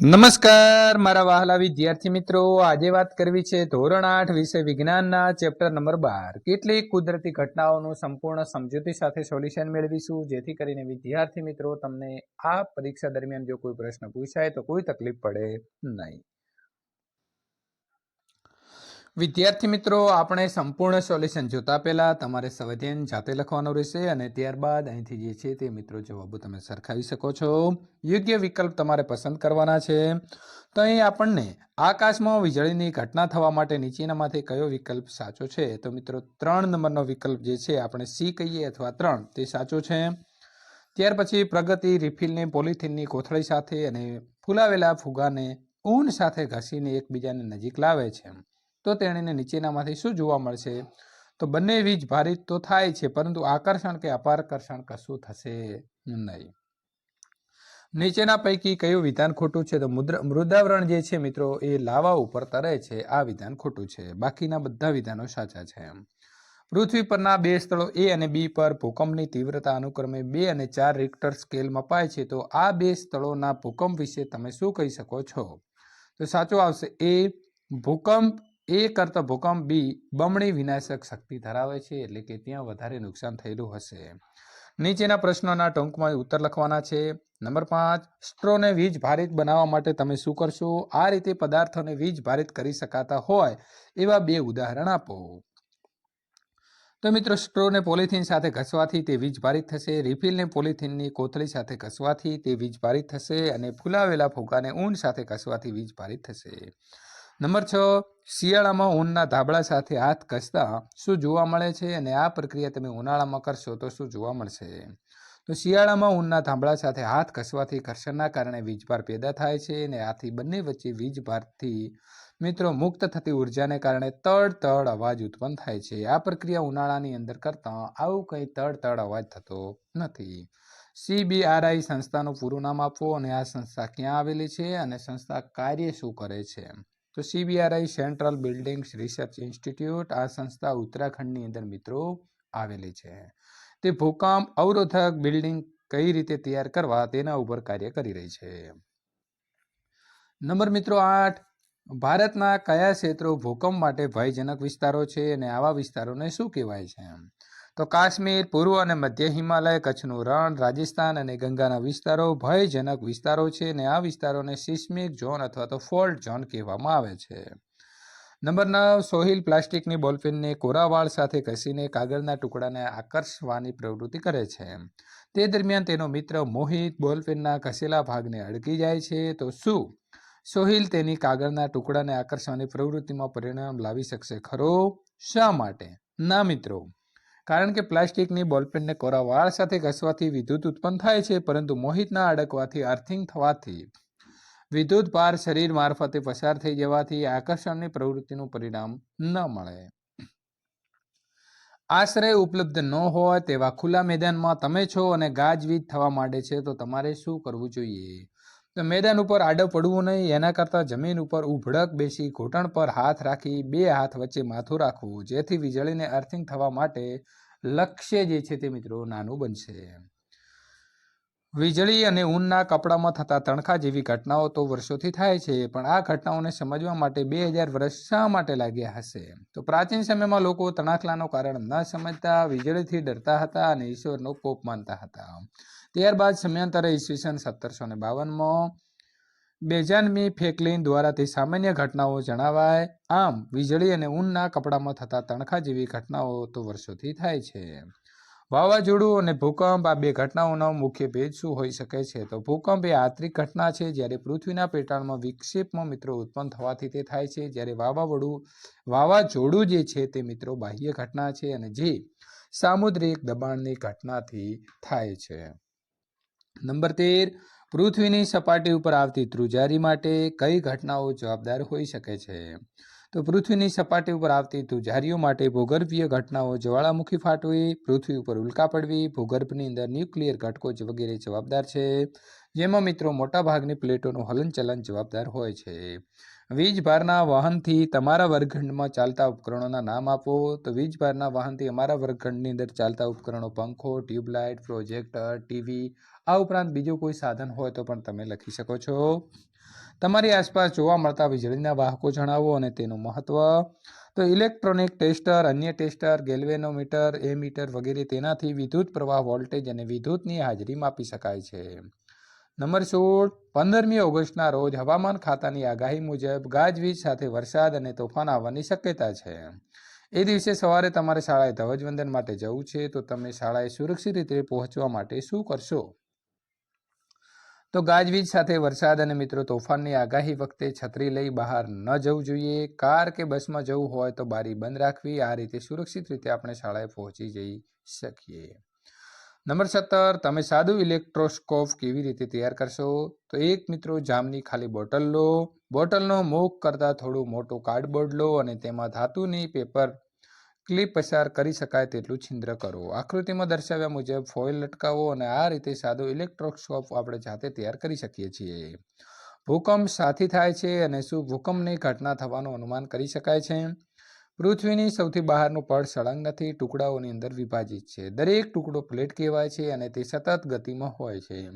નમસ્કાર, મારા વહાલા વિદ્યાર્થી મિત્રો. આજે વાત કરવી છે ધોરણ આઠ વિષય વિજ્ઞાનના ચેપ્ટર નંબર બાર. કેટલીક કુદરતી ઘટનાઓનું સંપૂર્ણ સમજૂતી સાથે સોલ્યુશન મેળવીશું. જેથી કરીને વિદ્યાર્થી મિત્રો, તમને આ પરીક્ષા દરમિયાન જો કોઈ પ્રશ્ન પૂછાય તો કોઈ તકલીફ પડે નહીં. વિદ્યાર્થી મિત્રો, આપણે સંપૂર્ણ સોલ્યુશન જોતા પહેલાં તમારે સ્વધ્યાયન જાતે લખવાનું રહેશે અને ત્યારબાદ અહીંથી જે છે તે મિત્રો જવાબો તમે સરખાવી શકો છો. યોગ્ય વિકલ્પ તમારે પસંદ કરવાના છે. તો અહીં આપણને આકાશમાં વીજળીની ઘટના થવા માટે નીચેનામાંથી કયો વિકલ્પ સાચો છે? તો મિત્રો, ત્રણ નંબરનો વિકલ્પ જે છે આપણે સી કહીએ અથવા ત્રણ, તે સાચો છે. ત્યાર પછી પ્રગતિ, રિફિલને પોલિથીનની કોથળી સાથે અને ફૂલાવેલા ફુગાને ઊન સાથે ઘસીને એકબીજાને નજીક લાવે છે. તો તેણીને નીચેનામાંથી શું જોવા મળશે? તો બંને વીજ ભારિત તો થાય છે, પરંતુ આકર્ષણ કે અપારકર્ષણ કશું થશે નહીં. નીચેના પૈકી કયું વિધાન ખોટું છે? તો મૃદાવરણ જે છે મિત્રો, એ લાવા ઉપર તરે છે. આ વિધાન ખોટું છે. બાકીના બધા વિધાનો સાચા છે. પૃથ્વી પરના બે સ્થળો એ અને બી પર ભૂકંપની તીવ્રતા અનુક્રમે બે અને ચાર રિક્ટર સ્કેલ મપાય છે. તો આ બે સ્થળોના ભૂકંપ વિશે તમે શું કહી શકો છો? તો સાચો આવશે એ, ભૂકંપ એ કરતા ભૂકંપ બી બમણી વિનાશક શક્તિ ધરાવે છે, એટલે કે ત્યાં વધારે નુકસાન થયેલું હશે. નીચેના પ્રશ્નોના ટૂંકમાં ઉત્તર લખવાના છે. નંબર પાંચ, સ્ટ્રોને વીજ ભારિત બનાવવા માટે તમે શું કરશો? આ રીતે પદાર્થોને વીજ ભારિત કરી શકાતા હોય એવા બે ઉદાહરણ આપો. તો મિત્રો, સ્ટ્રોને પોલિથીન સાથે ઘસવાથી તે વીજ ભારિત થશે. રિફિલને પોલિથીનની કોથળી સાથે ઘસવાથી તે વીજ ભારિત થશે અને ફૂલાવેલા ફુગાને ઊન સાથે ઘસવાથી વીજ ભારિત થશે. નંબર છ, શિયાળામાં ઊનના ધાબળા સાથે હાથ ઘસતા શું જોવા મળે છે અને આ પ્રક્રિયા તમે ઉનાળામાં કરશો તો શું જોવા મળશે? તો શિયાળામાં ઊનના ધાબળા સાથે હાથ ઘસવાથી ઘર્ષણના કારણે વીજભાર પેદા થાય છે અને આથી બંને વચ્ચે વીજભારથી મિત્રો મુક્ત થતી ઉર્જાને કારણે તડ તડ અવાજ ઉત્પન્ન થાય છે. આ પ્રક્રિયા ઉનાળાની અંદર કરતાં આવું કંઈ તડ તડ અવાજ થતો નથી. સીબીઆરઆઈ સંસ્થાનું પૂરું નામ આપવું અને આ સંસ્થા ક્યાં આવેલી છે અને સંસ્થા કાર્ય શું કરે છે? તો CBRI Central Buildings Research Institute આ સંસ્થા ઉત્તરાખંડની અંદર મિત્રો આવેલી છે. તે ભૂકંપ, અવરોધક બિલ્ડિંગ કઈ રીતે તૈયાર કરવા તેના ઉપર કાર્ય કરી રહી છે. નંબર મિત્રો આઠ, ભારતના કયા ક્ષેત્રો ભૂકંપ માટે ભયજનક વિસ્તારો છે અને આવા વિસ્તારોને શું કહેવાય છે? તો કાશ્મીર, પૂર્વ અને મધ્ય હિમાલય, કચ્છનું રણ, રાજસ્થાન અને ગંગાના વિસ્તારો ભયજનક વિસ્તારો છે અને આ વિસ્તારોને સિસ્મિક ઝોન અથવા તો ફોલ્ટ ઝોન કહેવામાં આવે છે. નંબર નવ, સોહિલ પ્લાસ્ટિકની બોલપેનને કોરાવાળ સાથે ઘસીને કાગળના ટુકડાને આકર્ષવાની પ્રવૃત્તિ કરે છે. તે દરમિયાન તેનો મિત્ર મોહિત બોલપેનના ઘસેલા ભાગને અડકી જાય છે. તો શું? સોહિલ તેની કાગળના ટુકડાને આકર્ષવાની પ્રવૃત્તિમાં પરિણામ લાવી શકશે ખરો? શા માટે? ના મિત્રો. કારણ કે પ્લાસ્ટિકની બોલપેનને કોરા વાળ સાથે ઘસવાથી વિદ્યુત ઉત્પન્ન થાય છે, પરંતુ મોહિતના અડકવાથી અર્થિંગ થવાથી. વિદ્યુત ભાર શરીર મારફતે પસાર થઈ જવાથી આકર્ષણની પ્રવૃત્તિનું પરિણામ ન મળે. આશ્રય ઉપલબ્ધ ન હોય તેવા ખુલ્લા મેદાનમાં તમે છો અને ગાજવીજ થવા માંડે છે, તો તમારે શું કરવું જોઈએ? તો મેદાન ઉપર આડો પડવું નહીં, એના કરતાં જમીન ઉપર ઉભડક બેસી ઘૂંટણ પર હાથ રાખી બે હાથ વચ્ચે માથું રાખવું, જેથી વીજળીને અર્થિંગ થવા માટે લક્ષ્ય જે છે તે મિત્રો નાનું બનશે. વીજળી અને ઊનના કપડામાં થતા તણખા જેવી ઘટનાઓ તો વર્ષોથી થાય છે, પણ આ ઘટનાઓને સમજવા માટે બે હજાર વર્ષ શા માટે લાગ્યા હશે? તો પ્રાચીન સમયમાં લોકો તણાખલાનું કારણ ન સમજતા, વીજળીથી ડરતા હતા અને ઈશ્વરનો કોપ માનતા હતા. ત્યારબાદ સમયાંતરે ઈસવીસન સત્તરસો ને બાવનમાં બેજાનમી ફેકલિન દ્વારા તે સામાન્ય ઘટનાઓ જણાવાય. આમ, વીજળી અને ઊનના કપડામાં થતા તણખા જેવી ઘટનાઓ તો વર્ષોથી થાય છે. વાવાઝોડું અને ભૂકંપ આ બે ઘટનાઓનો મુખ્ય ભેદ શું હોઈ શકે છે? તો ભૂકંપ એ આંતરિક ઘટના છે, જ્યારે પૃથ્વીના પેટાળમાં વિક્ષેપમાં મિત્રો ઉત્પન્ન થવાથી તે થાય છે, જ્યારે વાવાવડું, વાવાઝોડું જે છે તે મિત્રો બાહ્ય ઘટના છે અને જે સામુદ્રિક દબાણની ઘટનાથી થાય છે. નંબર તેર, પૃથ્વીની સપાટી ઉપર આવતી ધ્રુજારી માટે કઈ ઘટનાઓ જવાબદાર હોઈ શકે છે? તો પૃથ્વીની સપાટી ઉપર આવતી ધ્રુજારીઓ માટે ભૂગર્ભીય ઘટનાઓ જ્વાળામુખી ફાટવી, પૃથ્વી ઉપર ઉલ્કા પડવી, ભૂગર્ભની અંદર ન્યુક્લિયર ઘટકો વગેરે જવાબદાર છે. જેમાં મિત્રો મોટાભાગની પ્લેટોનું હલનચલન જવાબદાર હોય છે. વીજ ભારના વાહનથી તમારા વર્ગખંડમાં ચાલતા ઉપકરણોના નામ આપો. તો વીજ ભારના વાહનથી અમારા વર્ગખંડની અંદર ચાલતા ઉપકરણો પંખો, ટ્યુબલાઇટ, પ્રોજેક્ટર, ટીવી, આ ઉપરાંત બીજું કોઈ સાધન હોય તો પણ તમે લખી શકો છો. તમારી આસપાસ જોવા મળતા વીજળીના વાહકો જણાવો અને તેનું મહત્વ. તો ઇલેક્ટ્રોનિક ટેસ્ટર, અન્ય ટેસ્ટર, ગેલ્વેનોમીટર એ મીટર વગેરે તેનાથી વિદ્યુત પ્રવાહ વોલ્ટેજ અને વિદ્યુતની હાજરી માપી શકાય છે. નંબર સોળ, પંદરમી ઓગસ્ટના રોજ હવામાન ખાતાની આગાહી મુજબ ગાજવીજ સાથે વરસાદ અને તોફાન આવવાની શક્યતા છે. એ દિવસે સવારે તમારે શાળાએ ધ્વજવંદન માટે જવું છે, તો તમે શાળાએ સુરક્ષિત રીતે પહોંચવા માટે શું કરશો? તો ગાજવીજ સાથે વરસાદ અને મિત્રો તોફાનની આગાહી વખતે છત્રી લઈ બહાર ન જવું જોઈએ. કાર કે બસમાં જવું હોય તો બારી બંધ રાખવી. આ રીતે સુરક્ષિત રીતે આપણે શાળાએ પહોંચી જઈ શકીએ. નંબર સત્તર, તમે સાદું ઇલેક્ટ્રોસ્કોપ કેવી રીતે તૈયાર કરશો? તો એક મિત્રો જામની ખાલી બોટલ લો. બોટલનો મુખ કરતાં થોડું મોટું કાર્ડબોર્ડ લો અને તેમાં ધાતુની પેપર ક્લિપ પસાર કરી શકાય તેટલું છિદ્ર કરો. આકૃતિમાં દર્શાવ્યા મુજબ ફોઇલ લટકાવો અને આ રીતે સાદો ઇલેક્ટ્રોસ્કોપ આપણે જાતે તૈયાર કરી શકીએ છીએ. ભૂકંપ સાથી થાય છે અને શું ભૂકંપની ઘટના થવાનું અનુમાન કરી શકાય છે? પૃથ્વીની સૌથી બહારનું પડ સળંગ નથી ટુકડાઓની અંદર વિભાજિત છે. દરેક ટુકડો પ્લેટ કહેવાય છે અને તે સતત ગતિમાં હોય છે.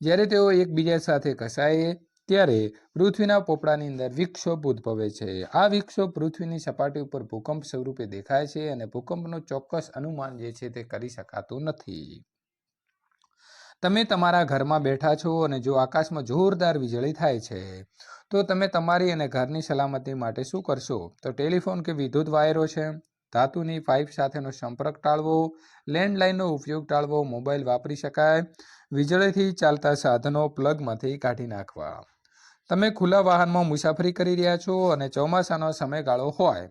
જ્યારે તેઓ એકબીજા સાથે ઘસાય ત્યારે પૃથ્વીના પોપડાની અંદર વિક્ષોભ ઉદ્ભવે છે. આ વિક્ષોભ પૃથ્વીની સપાટી ઉપર ભૂકંપ સ્વરૂપે દેખાય છે અને ભૂકંપનું ચોક્કસ અનુમાન જે છે તે કરી શકાતું નથી. તમે તમારા ઘરમાં બેઠા છો અને જો આકાશમાં જોરદાર વીજળી થાય છે, તો તમે તમારી અને ઘરની સલામતી માટે શું કરશો? તો ટેલિફોન કે વિદ્યુત વાયરો છે? ધાતુની પાઇપ સાથેનો સંપર્ક ટાળવો, લેન્ડલાઇનનો ઉપયોગ ટાળવો મોબાઈલ વાપરી શકાય, વીજળીથી ચાલતા સાધનો પ્લગમાંથી કાઢી નાખવા. તમે ખુલ્લા વાહનમાં મુસાફરી કરી રહ્યા છો અને ચોમાસાનો સમયગાળો હોય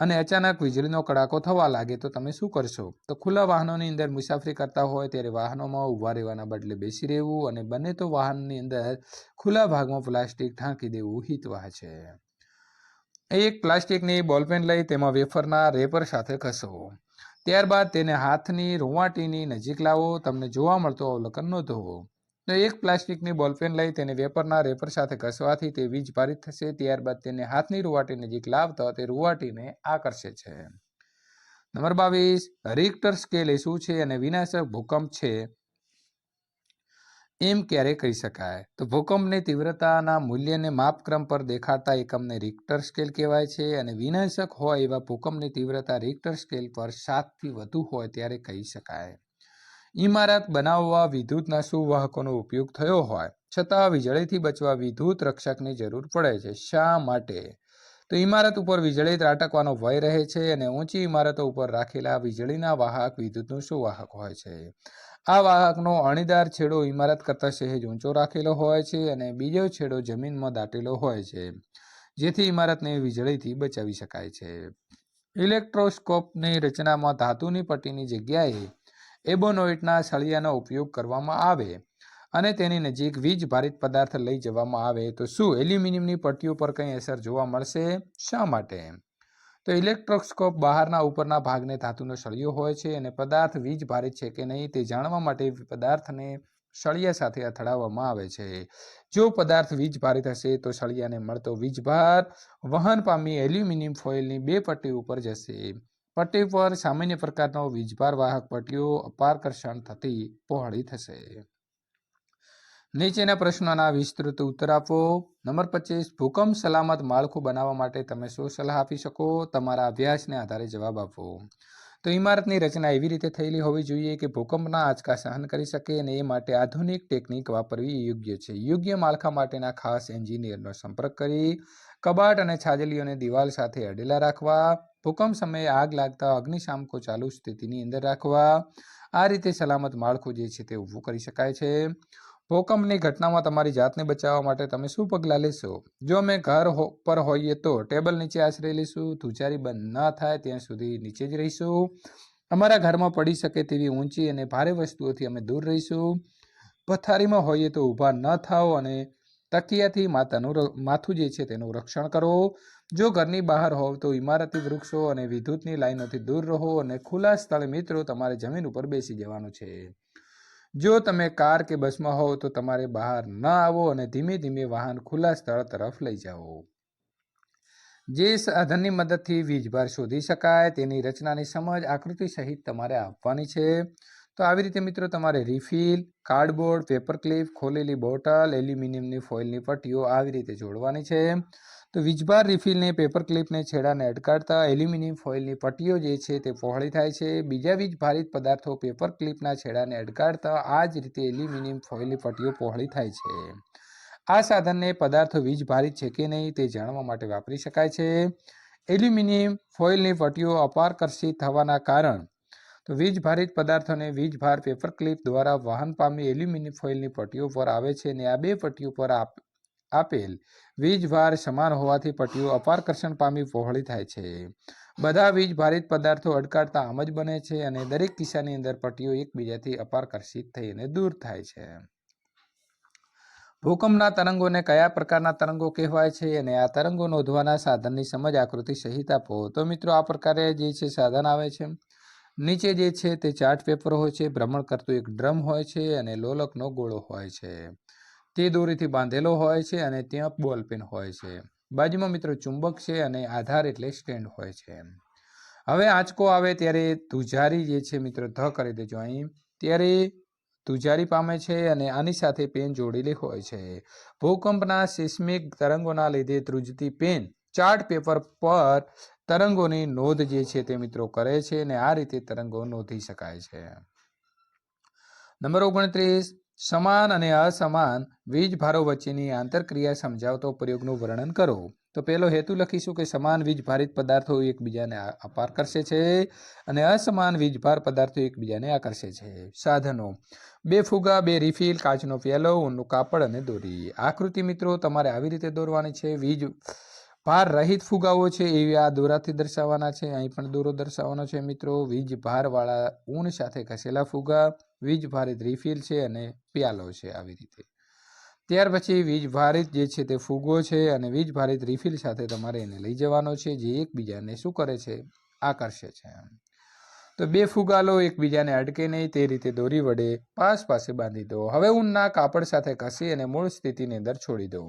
અને અચાનક વીજળીનો કડાકો થવા લાગે, તો તમે શું કરશો? તો ખુલ્લા વાહનોની અંદર મુસાફરી કરતા હોય ત્યારે વાહનોમાં ઊભા રહેવાના બદલે બેસી રહેવું અને બને તો વાહનની અંદર ખુલ્લા ભાગમાં પ્લાસ્ટિક ઢાંકી દેવું હિતવાહ છે એક પ્લાસ્ટિકની બોલપેન લઈ તેમાં વેફરના રેપર સાથે ખસવો ત્યારબાદ તેને હાથની રૂંવાટીની નજીક લાવો, તમને જોવા મળતો અવલોકન નોંધો. તો એક પ્લાસ્ટિકની બોલપેન લઈ તેને વેપરના રેપર સાથે ઘસવાથી તે વીજ ભારિત થશે. ત્યારબાદ તેને હાથની રૂવાટી નજીક લાવતા તે રૂવાટીને આકર્ષે છે. નંબર બાવીસ, રિક્ટર સ્કેલ એ શું છે અને વિનાશક ભૂકંપ છે એમ ક્યારે કહી શકાય? તો ભૂકંપની તીવ્રતાના મૂલ્યને માપક્રમ પર દેખાડતા એકમને રિક્ટર સ્કેલ કહેવાય છે અને વિનાશક હોય એવા ભૂકંપની તીવ્રતા રિક્ટર સ્કેલ પર સાતથી વધુ હોય ત્યારે કહી શકાય. ઇમારત બનાવવા વિદ્યુતના સુવાહકોનો ઉપયોગ થયો હોય, છતાં વીજળીથી બચવા વિદ્યુત રક્ષકની જરૂર પડે છે. શા માટે? તો ઇમારત ઉપર વીજળી ત્રાટકવાનો ભય રહે છે અને ઊંચી ઇમારતો ઉપર રાખેલા વીજળીના વાહક વિદ્યુતનું સુવાહક હોય છે. આ વાહકનો અણીદાર છેડો ઇમારત કરતાં સહેજ ઊંચો રાખેલો હોય છે અને બીજો છેડો જમીનમાં દાટેલો હોય છે, જેથી ઇમારતને વીજળીથી બચાવી શકાય છે. ઇલેક્ટ્રોસ્કોપની રચનામાં ધાતુની પટ્ટીની જગ્યાએ એબોનોઇટના સળિયાનો ઉપયોગ કરવામાં આવે અને તેની નજીક વીજ ભારિત પદાર્થ લઈ જવામાં આવે, તો શું એલ્યુમિનિયમની પટ્ટીઓ પર કંઈ અસર જોવા મળશે? શા માટે? તો ઇલેક્ટ્રોસ્કોપ બહારના ઉપરના ભાગને ધાતુનો સળિયો હોય છે અને પદાર્થ વીજ ભારિત છે કે નહીં તે જાણવા માટે પદાર્થને સળિયા સાથે અથડાવવામાં આવે છે. જો પદાર્થ વીજ ભારિત હશે તો સળિયાને મળતો વીજભાર વહન પામી એલ્યુમિનિયમ ફોઇલની બે પટ્ટી ઉપર જશે. પટ્ટી પર સામાન્ય પ્રકારનો વીજભાર વાહક પટ્ટીઓ અપારકર્ષણ થતી પહોળી થશે. નીચેના પ્રશ્નોના વિસ્તૃત ઉત્તર આપો. નંબર પચીસ, ભૂકંપ સલામત માળખું બનાવવા માટે તમે શું સલાહ આપી શકો? તમારા અભ્યાસને આધારે જવાબ આપો. તો ઇમારતની રચના એવી રીતે થયેલી હોવી જોઈએ કે ભૂકંપના આંચકા સહન કરી શકે અને એ માટે આધુનિક ટેકનિક વાપરવી યોગ્ય છે. યોગ્ય માળખા માટેના ખાસ એન્જિનિયરનો સંપર્ક કરી, કબાટ અને છાજલીઓને દિવાલ સાથે અડેલા રાખવા ભૂકંપ સમયે આગ લાગતા અગ્નિશામકો ચાલુ સ્થિતિની અંદર રાખવા, આ રીતે સલામત માળખું જે છે તે ઊભું કરી શકાય છે. ભૂકંપની ઘટનામાં તમારી જાતને બચાવવા માટે તમે શું પગલાં લેશો? જો અમે ઘર પર હોઈએ તો ટેબલ નીચે આશરે લઈશું ધુચારી બંધ ન થાય ત્યાં સુધી નીચે જ રહીશું. અમારા ઘરમાં પડી શકે તેવી ઊંચી અને ભારે વસ્તુઓથી અમે દૂર રહીશું. પથારીમાં હોઈએ તો ઊભા ન થાઓ અને તકિયાથી માતાનું માથું જે છે તેનું રક્ષણ કરો. જો ઘરની બહાર હોવ તો ઇમારતી વૃક્ષો અને વિદ્યુતની લાઈનોથી દૂર રહો અને ખુલ્લા સ્થળે મિત્રો તમારે જમીન ઉપર બેસી જવાનું છે. જો તમે કાર કે બસમાં હોવ તો તમારે બહાર ન આવો અને ધીમે ધીમે વાહન ખુલ્લા સ્થળ તરફ લઈ જાઓ. જે સાધનની મદદથી વીજભાર શોધી શકાય તેની રચનાની સમજ આકૃતિ સહિત તમારે આપવાની છે. તો આવી રીતે મિત્રો તમારે રિફિલ, કાર્ડબોર્ડ, પેપર ક્લિપ, ખોલેલી બોટલ, એલ્યુમિનિયમની ફોઇલની પટ્ટીઓ આવી રીતે જોડવાની છે. તો વીજભાર રિફિલને, પેપર ક્લિપને, છેડાને અટકાડતા એલ્યુમિનિયમ ફોઇલની પટ્ટીઓ જે છે તે પહોળી થાય છે. બીજા વીજભારિત પદાર્થો પેપર ક્લિપના છેડાને અટકાડતા આ જ રીતે એલ્યુમિનિયમ ફોઇલની પટ્ટીઓ પહોળી થાય છે. આ સાધનને પદાર્થો વીજભારિત છે કે નહીં તે જાણવા માટે વાપરી શકાય છે. એલ્યુમિનિયમ ફોઇલની પટ્ટીઓ અપારકર્ષિત થવાના કારણ. તો વીજભારિત પદાર્થોને વીજભાર પેપર ક્લિપ દ્વારા વહન પામી એલ્યુમિનિયમ ફોઇલની પટ્ટીઓ પર આવે છે અને આ બે પટ્ટીઓ પર આપેલ. વીજભાર સમાન હોવાથી પટ્ટીઓ અપારકર્ષણ પામી પહોળી થાય છે. બધા વીજભારિત પદાર્થો અડકાડતા આમ જ બને છે અને દરેક કિસ્સાની અંદર પટ્ટીઓ એકબીજાથી અપારકર્ષિત થઈને દૂર થાય છે. ભૂકંપના તરંગોને કયા પ્રકારના તરંગો કહેવાય છે અને આ તરંગો નોંધવાના સાધનની સમજ આકૃતિ સહિત આપો. તો મિત્રો, આ પ્રકારે જે છે સાધન આવે છે. નીચે જે છે તે ચાર્ટ પેપર હોય છે. ભ્રમણ કરતું એક ડ્રમ હોય છે અને લોલકનો ગોળો હોય છે. તે દોરીથી બાંધેલો હોય છે અને ત્યાં બોલપેન હોય છે. બાજુમાં મિત્રો ચુંબક છે અને આધાર એટલે સ્ટેન્ડ હોય છે. હવે આંચકો આવે ત્યારે તુજારી જે છે મિત્રો ધ કરી દેજો અહીં. ત્યારે તુજારી પામે છે અને આની સાથે પેન જોડેલી હોય છે. ભૂકંપના સિસ્મિક તરંગોના લીધે ધ્રુજતી પેન ચાર્ટ પેપર પર તરંગોની નોંધ જે છે તે મિત્રો કરે છે અને આ રીતે તરંગો નોંધી શકાય છે. નંબર ઓગણત્રીસ સમાન અને અસમાન વીજભારો વચ્ચેની આંતરક્રિયા સમજાવતો પ્રયોગનું વર્ણન કરો. તો પહેલો હેતુ લખીશું કે સમાન વીજભારિત પદાર્થો એકબીજાને અપાર કરશે છે અને અસમાન વીજભાર પદાર્થો એકબીજાને આકર્ષે છે. સાધનો. બે ફુગા, બે રિફિલ, કાચનો પ્યાલો ઊનનું કાપડ અને દોરી. આકૃતિ મિત્રો તમારે આવી રીતે દોરવાની છે. વીજ ભાર રહિત ફુગાઓ છે એવી આ દોરાથી દર્શાવવાના છે. અહીં પણ દોરો દર્શાવવાનો છે મિત્રો. વીજ ભારવાળા ઊન સાથે ઘસેલા ફુગા, વીજ ભારિત રિફિલ છે અને પ્યાલો છે આવી રીતે. ત્યાર પછી વીજ ભારિત જે છે તે ફુગો છે અને વીજ ભારિત રિફિલ સાથે તમારે એને લઈ જવાનો છે. જે એકબીજાને શું કરે છે? આકર્ષે છે તો બે ફુગાલો એકબીજાને અડકે નહીં, તે રીતે દોરી વડે પાસ પાસે બાંધી દો. હવે ઊનના કાપડ સાથે ઘસી અને મૂળ સ્થિતિની અંદર છોડી દો.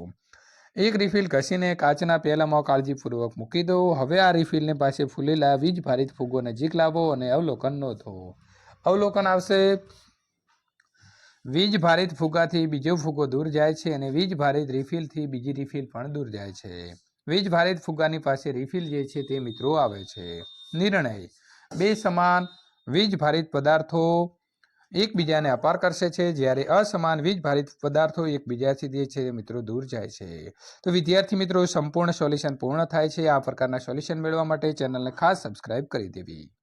એક રિફિલ ઘસીને કાચના પેલામાં કાળજીપૂર્વક મૂકી દો. હવે આ રિફિલને પાસે ફૂલેલા વીજ ભારિત ફૂગો નજીક લાવો અને અવલોકન નોંધો. અવલોકન આવશે. વીજ ભારિત ફુગાથી બીજો ફુગો દૂર જાય છે અને વીજ ભારિત રિફિલથી બીજી રિફિલ પણ દૂર જાય છે. વીજ ભારિત ફુગાની પાસે રિફિલ જે છે તે મિત્રો આવે છે. નિર્ણય. બે સમાન વીજ ભારિત પદાર્થો એકબીજાને અપાર કરશે છે. જ્યારે અસમાન વીજભારિત પદાર્થો એકબીજાથી જે છે મિત્રો દૂર જાય છે. તો વિદ્યાર્થી મિત્રો, સંપૂર્ણ સોલ્યુશન પૂર્ણ થાય છે. આ પ્રકારના સોલ્યુશન મેળવવા માટે ચેનલને ખાસ સબસ્ક્રાઇબ કરી દેવી.